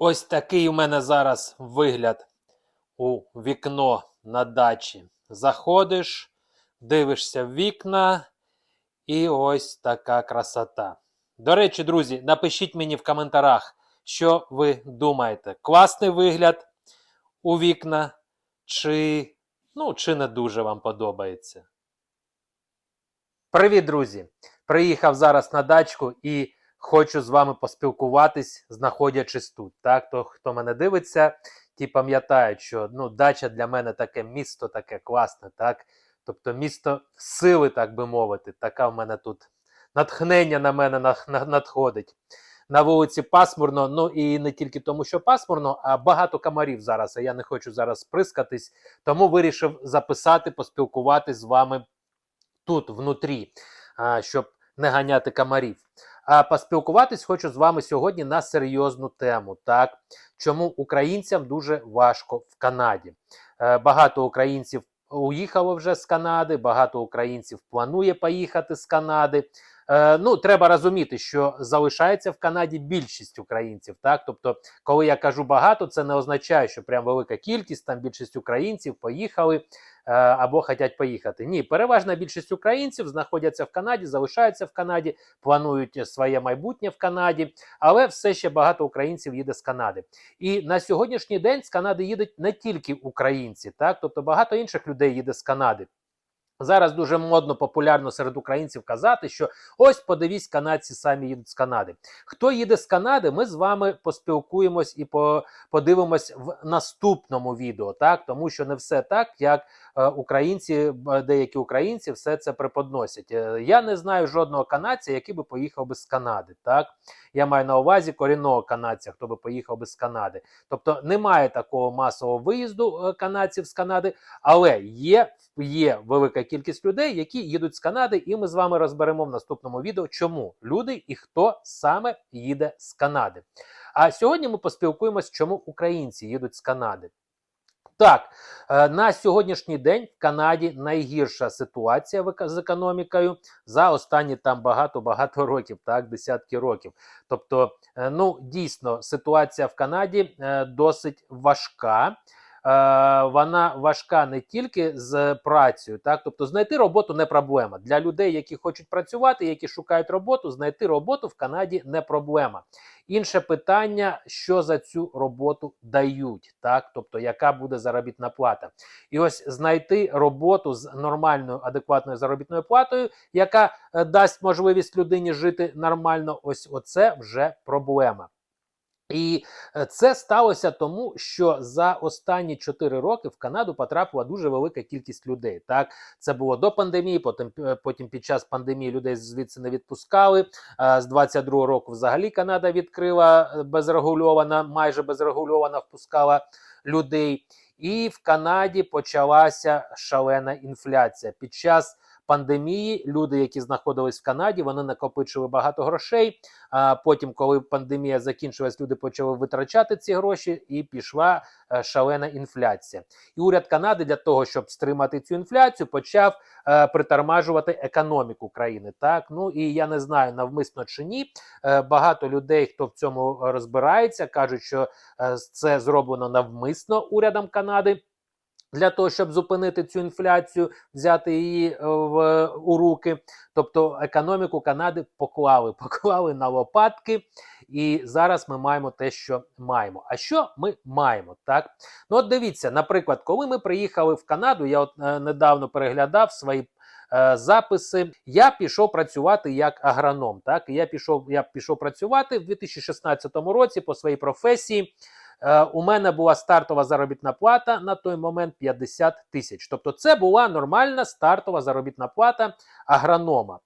Ось такий у мене зараз вигляд у вікно на дачі. Заходиш, дивишся в вікна, і ось така красота. До речі, друзі, напишіть мені в коментарях, що ви думаєте. Класний вигляд у вікна, чи, ну, чи не дуже вам подобається. Привіт, друзі! Приїхав зараз на дачку і хочу з вами поспілкуватись, знаходячись тут. Так, то хто мене дивиться, ті пам'ятають, що ну, дача для мене таке місто, таке класне, так. Тобто місто сили, так би мовити. Така в мене тут натхнення на мене надходить. На вулиці пасмурно, ну і не тільки тому, що пасмурно, а багато комарів зараз. А я не хочу зараз прискатись, тому вирішив записати, поспілкуватись з вами тут, внутрі, щоб не ганяти комарів. А поспілкуватись хочу з вами сьогодні на серйозну тему. Так, чому українцям дуже важко в Канаді? Е, Багато українців уїхало вже з Канади, багато українців планує поїхати з Канади. Е, ну, треба розуміти, що залишається в Канаді більшість українців. Так, тобто, коли я кажу багато, це не означає, що прям велика кількість, там більшість українців поїхали або хочуть поїхати. Ні, переважна більшість українців знаходяться в Канаді, залишаються в Канаді, планують своє майбутнє в Канаді, але все ще багато українців їде з Канади. І на сьогоднішній день з Канади їдуть не тільки українці, так тобто багато інших людей їде з Канади. Зараз дуже модно, популярно серед українців казати, що ось подивісь, канадці самі їдуть з Канади. Хто їде з Канади, ми з вами поспілкуємось і по, подивимось в наступному відео, так тому що не все так, як е, українці, деякі українці все це преподносять. Е, я не знаю жодного канадця, який би поїхав би з Канади. Так я маю на увазі корінного канадця, хто би поїхав би з Канади. Тобто немає такого масового виїзду е, канадців з Канади, але є, є велика кількість людей, які їдуть з Канади, і ми з вами розберемо в наступному відео, чому люди і хто саме їде з Канади. А сьогодні ми поспілкуємось, чому українці їдуть з Канади. Так, е, на сьогоднішній день в Канаді найгірша ситуація з економікою за останні там багато-багато років, так, десятки років. Тобто, е, ну дійсно, ситуація в Канаді е, досить важка. Е, Вона важка не тільки з працею, так тобто знайти роботу не проблема для людей, які хочуть працювати, які шукають роботу. Знайти роботу в Канаді не проблема. Інше питання, що за цю роботу дають, так тобто яка буде заробітна плата, і ось знайти роботу з нормальною адекватною заробітною платою, яка е, дасть можливість людині жити нормально. Ось оце вже проблема. І е, це сталося тому, що за останні 4 роки в Канаду потрапила дуже велика кількість людей. Так, це було до пандемії, потім, е, потім під час пандемії людей звідси не відпускали. Е, З 22-го року взагалі Канада відкрила безрегульована, майже безрегульована впускала людей. І в Канаді почалася шалена інфляція. Під час пандемії люди, які знаходились в Канаді, вони накопичили багато грошей. А потім, коли пандемія закінчилась, люди почали витрачати ці гроші, і пішла е, шалена інфляція. І уряд Канади для того, щоб стримати цю інфляцію, почав е, притормажувати економіку країни. Так, ну і я не знаю, навмисно чи ні. Е, багато людей, хто в цьому розбирається, кажуть, що це зроблено навмисно урядом Канади. Для того щоб зупинити цю інфляцію, взяти її е, в у руки, тобто економіку Канади поклали, поклали на лопатки, і зараз ми маємо те, що маємо. А що ми маємо? Так, ну от дивіться, наприклад, коли ми приїхали в Канаду, я от е, недавно переглядав свої. е, Записи я пішов працювати як агроном. Так я пішов, я пішов працювати в 2016 році по своїй професії. Е, у мене була стартова заробітна плата на той момент 50 тисяч. Тобто, це була нормальна стартова заробітна плата агронома.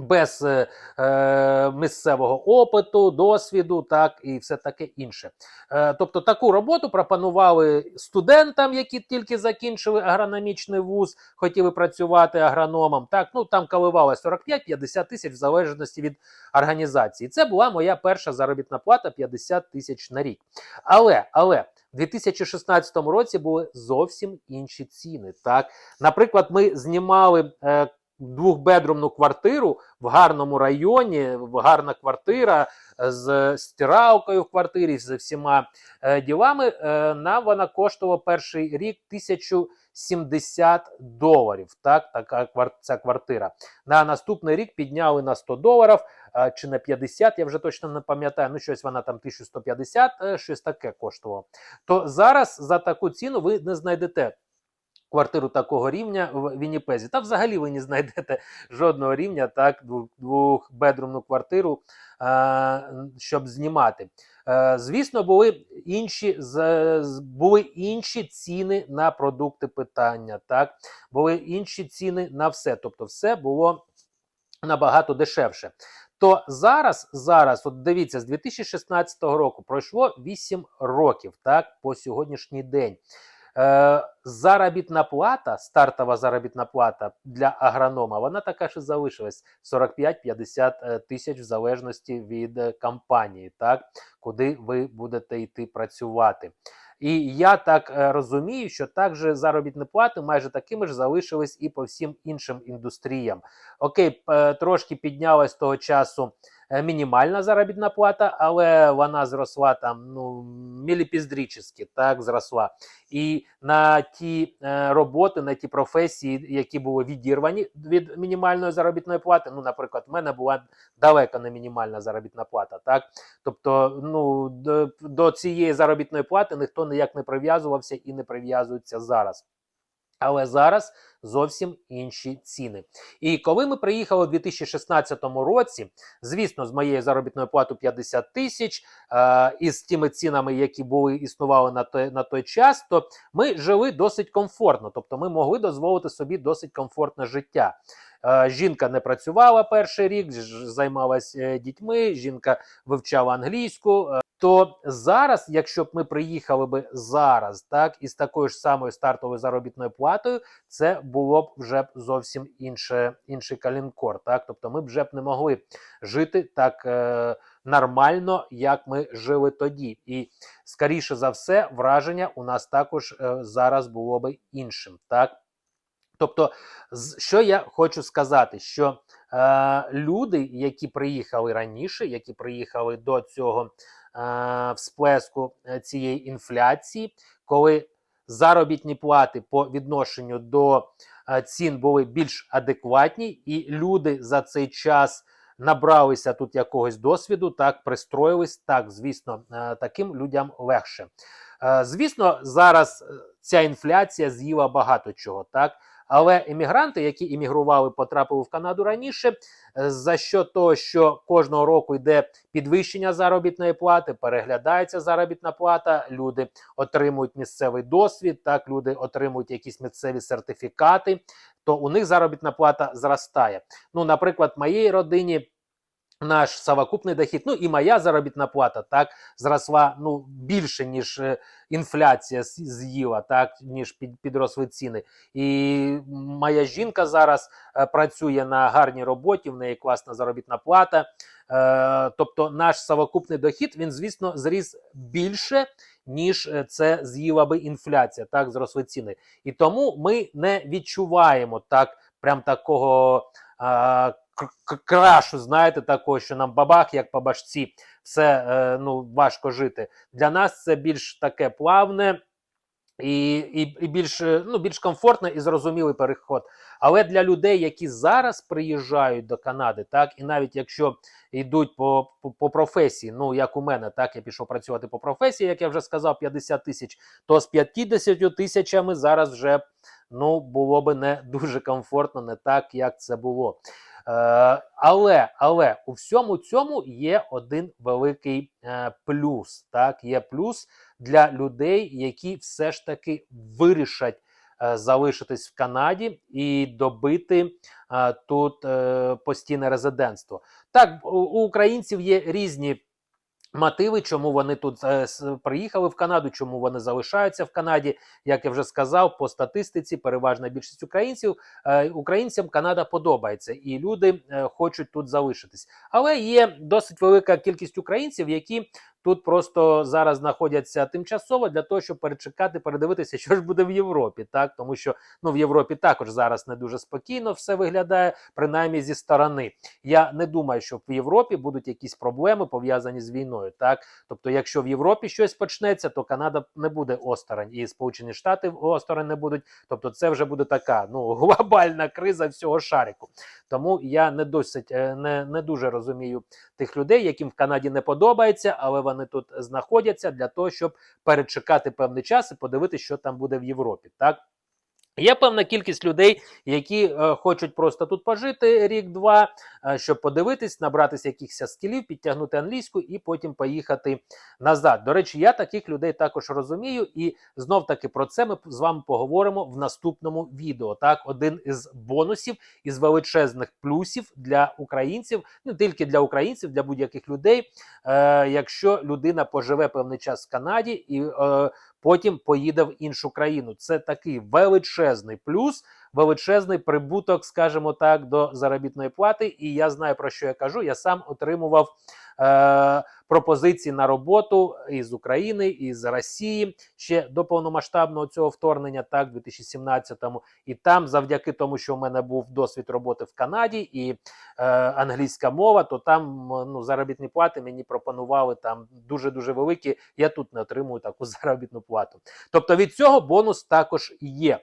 Без е, е, місцевого опиту, досвіду, так і все таке інше. Е, тобто таку роботу пропонували студентам, які тільки закінчили агрономічний вуз, хотіли працювати агрономом. Так, ну там коливалося 45-50 тисяч в залежності від організації. Це була моя перша заробітна плата 50 тисяч на рік. Але, але. У 2016 році були зовсім інші ціни. Так, наприклад, ми знімали е, двохбедрумну квартиру в гарному районі, в- гарна квартира е, з стиралкою в квартирі, з всіма е, ділами. Е, нам вона коштувала перший рік 1070 доларів. Так, така ця квартира. На наступний рік підняли на 100 доларів е, чи на 50, я вже точно не пам'ятаю. Ну, щось вона там 1150, е, щось таке коштувало. То зараз за таку ціну ви не знайдете. Квартиру такого рівня в Вінніпезі. Та взагалі ви не знайдете жодного рівня, так, двох- двохбедрумну квартиру, щоб знімати. Е, звісно, були інші, були інші ціни на продукти питання, так, були інші ціни на все. Тобто, все було набагато дешевше. То зараз, зараз, от дивіться, з 2016 року пройшло 8 років, так, по сьогоднішній день. Е, заробітна плата, стартова заробітна плата для агронома, вона така ж і залишилась 45-50 е, тисяч в залежності від е, компанії, так, куди ви будете йти працювати. І я так розумію, що також заробітні плати майже такими ж залишились і по всім іншим індустріям. Окей, трошки піднялась того часу мінімальна заробітна плата, але вона зросла там ну міліпіздрічески, так зросла. І на ті е, роботи, на ті професії, які були відірвані від мінімальної заробітної плати. Ну, наприклад, в мене була далеко не мінімальна заробітна плата. Так, тобто, ну до, до цієї заробітної плати ніхто ніяк не прив'язувався і не прив'язується зараз. Але зараз зовсім інші ціни. І коли ми приїхали у 2016 році, звісно, з моєю заробітною платою 50 тисяч е, і тими цінами, які були існували на той, на той час, то ми жили досить комфортно. Тобто, ми могли дозволити собі досить комфортне життя. Е, Жінка не працювала перший рік, ж- займалась дітьми, жінка вивчала англійську. е, То зараз, якщо б ми приїхали би зараз, так із такою ж самою стартовою заробітною платою, це було б вже б зовсім інше, інший калінкор. Так, тобто ми б вже б не могли жити так е, нормально, як ми жили тоді. І скоріше за все, враження у нас також е, зараз було би іншим. Так. Тобто, що я хочу сказати, що е, люди, які приїхали раніше, які приїхали до цього е, всплеску е, цієї інфляції, коли заробітні плати по відношенню до е, цін були більш адекватні, і люди за цей час набралися тут якогось досвіду, так пристроїлись. Так, звісно, е, таким людям легше. Е, Звісно, зараз е, ця інфляція з'їла багато чого, так. Але емігранти, які іммігрували, потрапили в Канаду раніше, е, за що того, що кожного року йде підвищення заробітної плати, переглядається заробітна плата, люди отримують місцевий досвід, так люди отримують якісь місцеві сертифікати, то у них заробітна плата зростає. Ну, наприклад, моїй родині. Наш совокупний дохід, ну і моя заробітна плата так зросла ну більше ніж е, інфляція з'їла, так ніж під, підросли ціни. І моя жінка зараз е, працює на гарній роботі, в неї класна заробітна плата. Е, тобто наш совокупний дохід, він, звісно, зріс більше, ніж е, це з'їла би інфляція, так, зросли ціни. І тому ми не відчуваємо так, прям такого. к- Крашу, знаєте, такого, що нам бабах, як по башці, все е, ну, важко жити. Для нас це більш таке плавне і, і, і більш, е, ну, більш комфортний і зрозумілий переход. Але для людей, які зараз приїжджають до Канади, так і навіть якщо йдуть по, по, по професії, ну як у мене, так я пішов працювати по професії, як я вже сказав, 50 тисяч, то з 50 тисячами зараз вже ну було би не дуже комфортно, не так, як це було. Е, але, але у всьому цьому є один великий е, плюс. Так, є плюс для людей, які все ж таки вирішать е, залишитись в Канаді і добити тут постійне резидентство. Так, у українців є різні. Мотиви, чому вони тут е, приїхали в Канаду, чому вони залишаються в Канаді, як я вже сказав, по статистиці переважна більшість українців е, українцям Канада подобається, і люди е, хочуть тут залишитись. Але є досить велика кількість українців, які тут просто зараз знаходяться тимчасово для того, щоб перечекати, передивитися, що ж буде в Європі, так тому що ну в Європі також зараз не дуже спокійно все виглядає, принаймні зі сторони. Я не думаю, що в Європі будуть якісь проблеми пов'язані з війною. Так, тобто, якщо в Європі щось почнеться, то Канада не буде осторонь, і Сполучені Штати осторонь не будуть. Тобто, це вже буде така ну глобальна криза всього шарику. Тому я не досить е, не, не дуже розумію тих людей, яким в Канаді не подобається, але вони тут знаходяться для того, щоб перечекати певний час і подивитися, що там буде в Європі. Так. Є певна кількість людей, які е, хочуть просто тут пожити рік-два, е, щоб подивитись, набратися якихось скілів, підтягнути англійську і потім поїхати назад. До речі, я таких людей також розумію, і знов таки про це ми з вами поговоримо в наступному відео. Так, один із бонусів із величезних плюсів для українців, не тільки для українців, для будь-яких людей. Е, якщо людина поживе певний час в Канаді і е, потім поїде в іншу країну. Це такий величезний плюс, величезний прибуток, скажімо так, до заробітної плати. І я знаю про що я кажу. Я сам отримував е, пропозиції на роботу із України, із Росії ще до повномасштабного цього вторгнення, так, в 2017-му. І там, завдяки тому, що в мене був досвід роботи в Канаді і е, англійська мова, то там ну, заробітні плати мені пропонували там дуже дуже великі. Я тут не отримую таку заробітну плату. Тобто від цього бонус також є.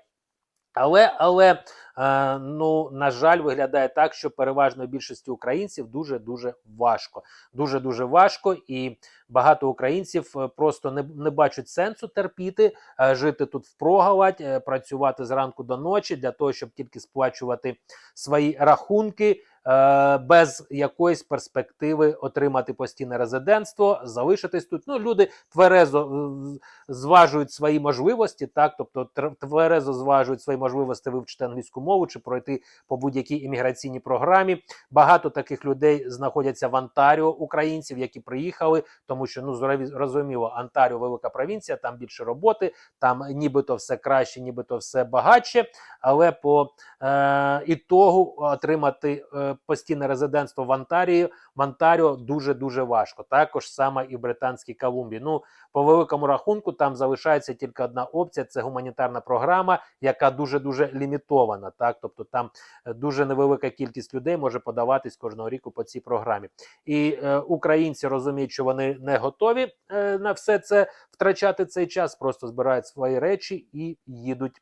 Але але е, ну на жаль, виглядає так, що переважно більшості українців дуже дуже важко. Дуже дуже важко, і багато українців е, просто не не бачать сенсу терпіти, е, жити тут впрогалать, е, працювати зранку до ночі для того, щоб тільки сплачувати свої рахунки. Е, Без якоїсь перспективи отримати постійне резидентство, залишитись тут. Ну, люди тверезо е, зважують свої можливості, так, тобто тверезо зважують свої можливості вивчити англійську мову чи пройти по будь-якій імміграційній програмі. Багато таких людей знаходяться в Онтаріо, українців, які приїхали, тому що ну зрозуміло, Онтаріо велика провінція, там більше роботи, там нібито все краще, нібито все багатше. Але по е, ітогу отримати е, постійне резидентство в Онтарії в Онтаріо дуже дуже важко. Також саме і в Британській Колумбії. Ну по великому рахунку там залишається тільки одна опція: це гуманітарна програма, яка дуже дуже лімітована. Так, тобто там е, дуже невелика кількість людей може подаватись кожного року по цій програмі. І е, українці розуміють, що вони не готові е, на все це втрачати цей час, просто збирають свої речі і їдуть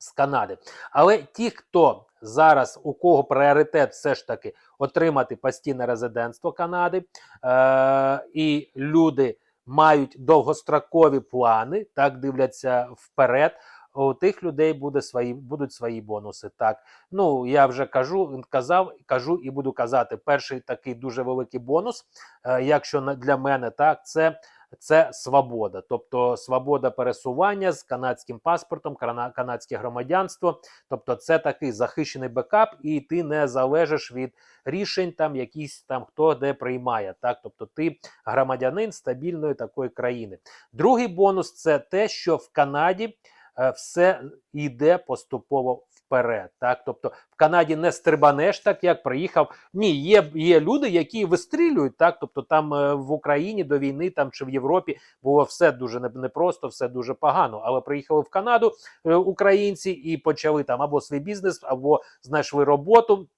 з Канади. Але ті, хто зараз у кого пріоритет все ж таки отримати постійне резидентство Канади, е, і люди мають довгострокові плани, так дивляться вперед. У тих людей буде свої, будуть свої бонуси. Так, ну я вже кажу, казав, кажу і буду казати. Перший такий дуже великий бонус, е, якщо для мене так, це це свобода, тобто свобода пересування з канадським паспортом, канадське громадянство. Тобто, це такий захищений бекап, і ти не залежиш від рішень, там якісь там хто де приймає. Так, тобто ти громадянин стабільної такої країни. Другий бонус це те, що в Канаді е, все йде поступово вперед. Так, тобто в Канаді не стрибанеш, так як приїхав. Ні, є, є люди, які вистрілюють. Так, тобто там е, в Україні до війни там чи в Європі було все дуже непросто, все дуже погано. Але приїхали в Канаду е, українці і почали там або свій бізнес, або знайшли роботу.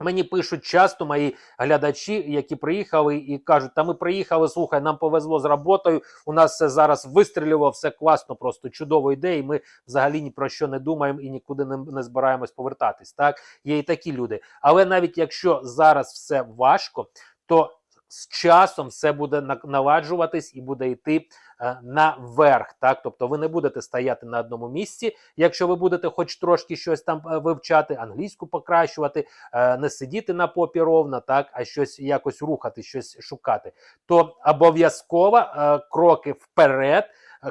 Мені пишуть часто мої глядачі, які приїхали і кажуть: та ми приїхали, слухай, нам повезло з роботою. У нас все зараз вистрілювало, все класно, просто чудово йде, і ми взагалі ні про що не думаємо і нікуди не, не збираємось повертатись. Так, є і такі люди. Але навіть якщо зараз все важко, то з часом все буде на- наладжуватись і буде йти е, наверх. Так, тобто ви не будете стояти на одному місці, якщо ви будете хоч трошки щось там е, вивчати, англійську покращувати, е, не сидіти на попі ровно, так, а щось якось рухати, щось шукати, то обов'язково кроки вперед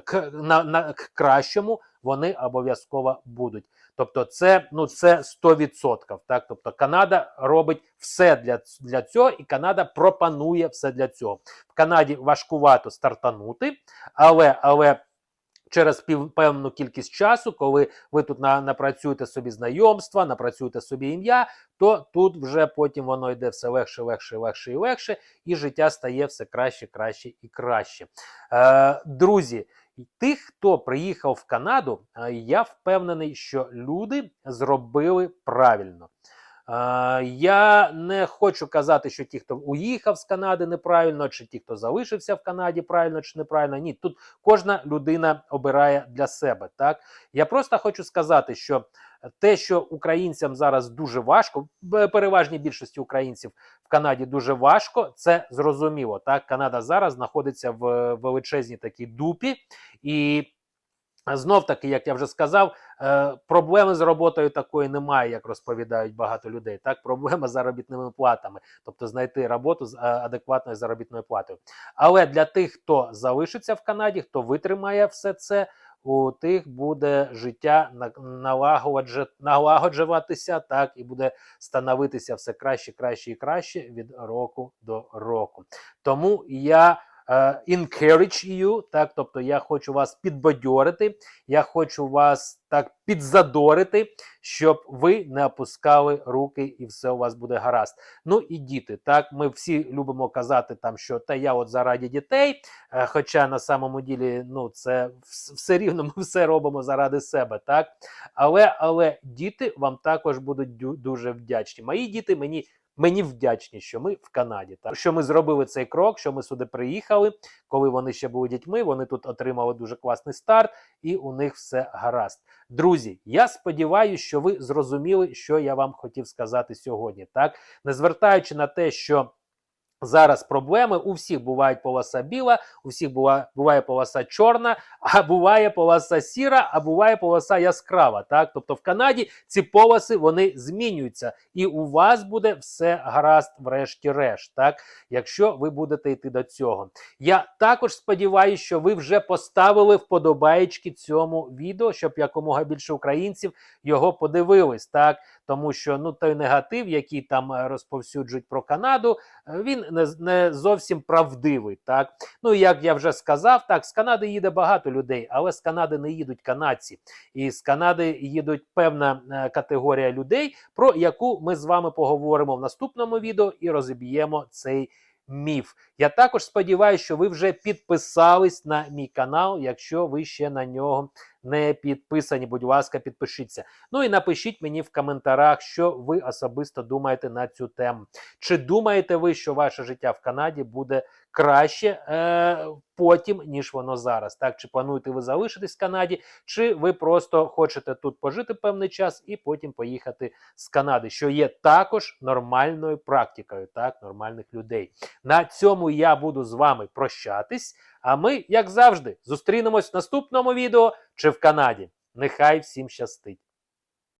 к, на, на, к кращому вони обов'язково будуть. Тобто, це ну це 100%. Так, тобто Канада робить все для, для цього, і Канада пропонує все для цього. В Канаді важкувато стартанути, але але Через пів, певну кількість часу, коли ви тут на, напрацюєте собі знайомства, напрацюєте собі ім'я, то тут вже потім воно йде все легше, легше, легше і легше, і життя стає все краще, краще і краще. Е, друзі, тих, хто приїхав в Канаду, е, я впевнений, що люди зробили правильно. Я не хочу казати, що ті, хто уїхав з Канади неправильно, чи ті, хто залишився в Канаді правильно чи неправильно. Ні, тут кожна людина обирає для себе. Так я просто хочу сказати, що те, що українцям зараз дуже важко, переважній більшості українців в Канаді дуже важко, це зрозуміло. Так, Канада зараз знаходиться в величезній такій дупі і. Знов таки, як я вже сказав, е, проблеми з роботою такої немає, як розповідають багато людей. Так, проблема з заробітними платами, тобто знайти роботу з е, адекватною заробітною платою. Але для тих, хто залишиться в Канаді, хто витримає все це, у тих буде життя налагоджуватися, так і буде становитися все краще, краще і краще від року до року. Тому я encourage you, так, тобто я хочу вас підбадьорити, я хочу вас так підзадорити, щоб ви не опускали руки і все у вас буде гаразд. Ну і діти, так, ми всі любимо казати там, що та я от заради дітей, е, хоча на самому ділі, ну це все рівно ми все робимо заради себе, так. Але, але діти вам також будуть дуже вдячні. Мої діти мені Мені вдячні, що ми в Канаді, так що ми зробили цей крок, що ми сюди приїхали. Коли вони ще були дітьми, вони тут отримали дуже класний старт, і у них все гаразд. Друзі, я сподіваюся, що ви зрозуміли, що я вам хотів сказати сьогодні. Так, не звертаючи на те, що зараз проблеми у всіх бувають полоса біла, у всіх бува, буває полоса чорна, а буває полоса сіра, а буває полоса яскрава. Так, тобто в Канаді ці полоси вони змінюються, і у вас буде все гаразд, врешті-решт, так, якщо ви будете йти до цього. Я також сподіваюся, що ви вже поставили вподобаєчки цьому відео, щоб якомога більше українців його подивились, так. Тому що ну той негатив, який там е, розповсюджують про Канаду, е, він не, не зовсім правдивий. Так ну як я вже сказав, так з Канади їде багато людей, але з Канади не їдуть канадці, і з Канади їдуть певна е, категорія людей, про яку ми з вами поговоримо в наступному відео і розіб'ємо цей. Міф. Я також сподіваюся, що ви вже підписались на мій канал. Якщо ви ще на нього не підписані, будь ласка, підпишіться. Ну і напишіть мені в коментарях, що ви особисто думаєте на цю тему. Чи думаєте ви, що ваше життя в Канаді буде краще е, потім, ніж воно зараз? Так, чи плануєте ви залишитись в Канаді, чи ви просто хочете тут пожити певний час і потім поїхати з Канади, що є також нормальною практикою, так, нормальних людей. На цьому я буду з вами прощатись. А ми, як завжди, зустрінемось в наступному відео чи в Канаді. Нехай всім щастить!